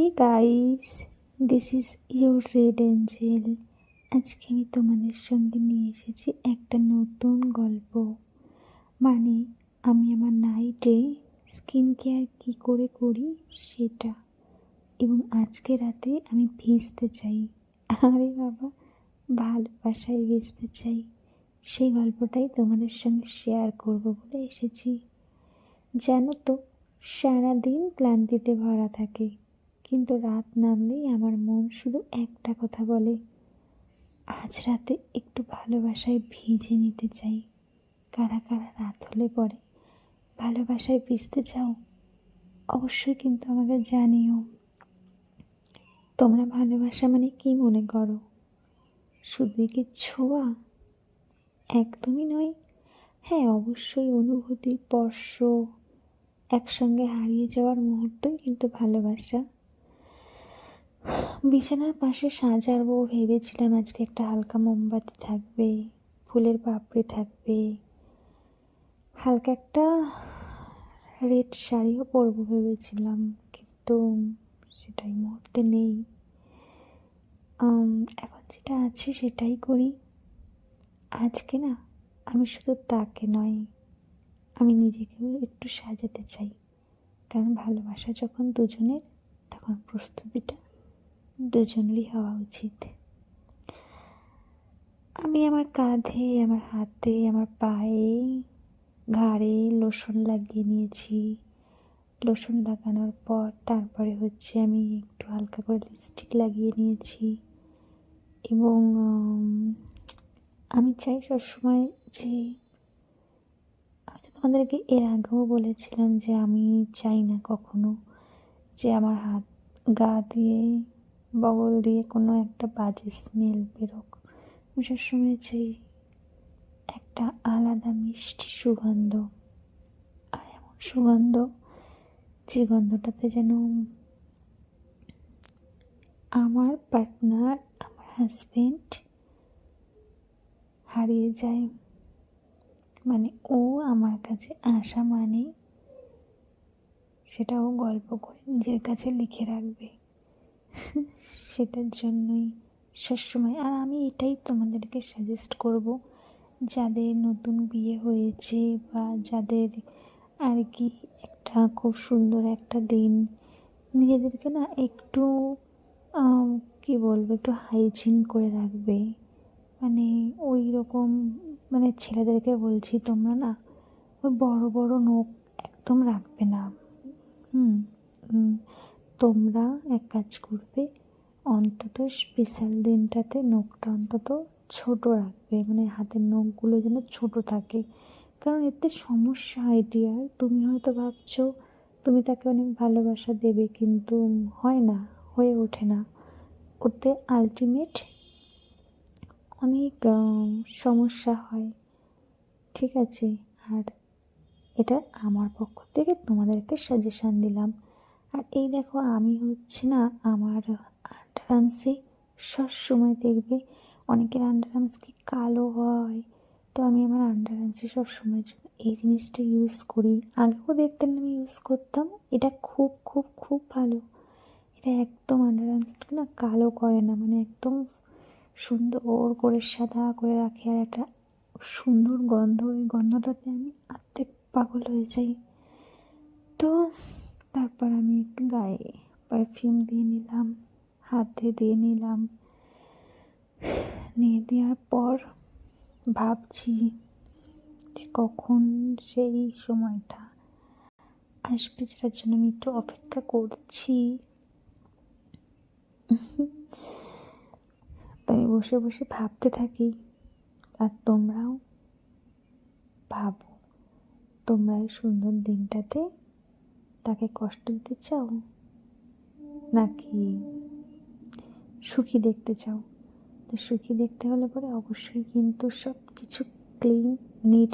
Hey guys this is your Red Angel আজকে আমি তোমাদের সঙ্গে নিয়ে এসেছি একটা নতুন গল্প। মানে আমি আমার নাইটে স্কিন কেয়ার কী করে করি সেটা। এবং আজকে রাতে আমি ভিজতে চাই। আরে বাবা, ভালোবাসায় ভিজতে চাই। সেই গল্পটাই তোমাদের সঙ্গে শেয়ার করব বলে এসেছি। জানো তো, সারাদিন ক্লান্তিতে ভরা থাকে। কিন্তু রাত নামলেই আমার মন শুধু একটা কথা বলে, আজ রাতে একটু ভালোবাসায় ভিজে নিতে চাই। কারা কারা রাত হলে পরে ভালোবাসায় ভিজতে চাও? অবশ্যই কিন্তু আমাকে জানিও। তোমরা ভালোবাসা মানে কি মনে করো? শুধুই কি ছোঁয়া? একদমই নয়। হ্যাঁ অবশ্যই অনুভূতি, স্পর্শ, একসঙ্গে হারিয়ে যাওয়ার মুহূর্তই কিন্তু ভালোবাসা। বিছানার পাশে সাজাবো, ভেবেছিলাম আজকে একটা হালকা মোমবাতি থাকবে, ফুলের পাপড়ি থাকবে। হালকা একটা রেড শাড়িও পরবো ভেবেছিলাম, কিন্তু সেটাই মুহূর্তে নেই। এখন যেটা আছে সেটাই করি। আজকে না, আমি শুধু তাকে নয়, আমি নিজেকেও একটু সাজাতে চাই। কারণ ভালোবাসা যখন দুজনের, তখন প্রস্তুতিটা দুজনেরই হওয়া উচিত। আমি আমার কাঁধে, আমার হাতে, আমার পায়ে ঘাড়ে লোশন লাগিয়ে নিয়েছি। লোশন লাগানোর পর তারপরে হচ্ছে আমি একটু হালকা করে লিপস্টিক লাগিয়ে নিয়েছি। এবং আমি চাই সবসময় যে, আমি তো তোমাদেরকে এর আগেও বলেছিলাম যে আমি চাই না কখনো যে আমার হাত গা দিয়ে বগল দিয়ে কোনো একটা বাজে স্মেল বেরোক। সবসময় চাই একটা আলাদা মিষ্টি সুগন্ধ, আর এমন সুগন্ধ যে গন্ধটাতে যেন আমার পার্টনার আমার হাজব্যান্ড হারিয়ে যায়। মানে ও আমার কাছে আসা মানে সেটাও গল্প করে নিজের কাছে লিখে রাখবে। সেটার জন্যই সবসময়। আর আমি এটাই তোমাদেরকে সাজেস্ট করব, যাদের নতুন বিয়ে হয়েছে বা যাদের আর কি একটা খুব সুন্দর একটা দিন, নিজেদেরকে না একটু কি বলব, একটু হাইজিন করে রাখবে। মানে ওই রকম মানে ছেলেদেরকে বলছি তোমরা না, ওই বড় বড় নখ একদম রাখবে না। হুম। তোমরা এক কাজ করবে, অন্তত স্পেশাল দিনটাতে নখটা অন্তত ছোট রাখবে মানে হাতের নখগুলো যেন ছোট থাকে। কারণ এতে সমস্যা হয় ডিয়ার তুমি হয়তো ভাবছ, তুমি তাকে অনেক ভালোবাসা দেবে, কিন্তু হয় না, হয়ে ওঠে না। ওতে আলটিমেট অনেক সমস্যা হয়, ঠিক আছে? আর এটা আমার পক্ষ থেকে তোমাদেরকে সাজেশান দিলাম। আর এই দেখো, আমি হচ্ছে না আমার আন্ডার সবসময় দেখবে অনেকের আন্ডার আর্মস কি কালো হয়। তো আমি আমার আন্ডার আর্মসে সবসময়ের জন্য এই জিনিসটা ইউজ করি। আগেও দেখতেন আমি ইউজ করতাম, এটা খুব খুব খুব ভালো। এটা একদম আন্ডার না কালো করে না মানে একদম সুন্দর করে সাদা করে রাখে আর একটা সুন্দর গন্ধ, ওই গন্ধটাতে আমি আত্মে পাগল হয়ে যাই। তো তারপর আমি একটু গায়ে পারফিউম দিয়ে নিলাম, হাতে দিয়ে নিলাম। নিয়ে দেওয়ার পর ভাবছি যে কখন সেই সময়টা আসবে যেটার জন্য আমি একটু অপেক্ষা করছি। আমি বসে বসে ভাবতে থাকি, আর তোমরাও ভাবো, তোমরা এই সুন্দর দিনটাতে তাকে কষ্ট দিতে চাও? নাকি সুখী দেখতে চাও? তো সুখী দেখতে হলে পরে অবশ্যই কিন্তু সব কিছু ক্লিন নিট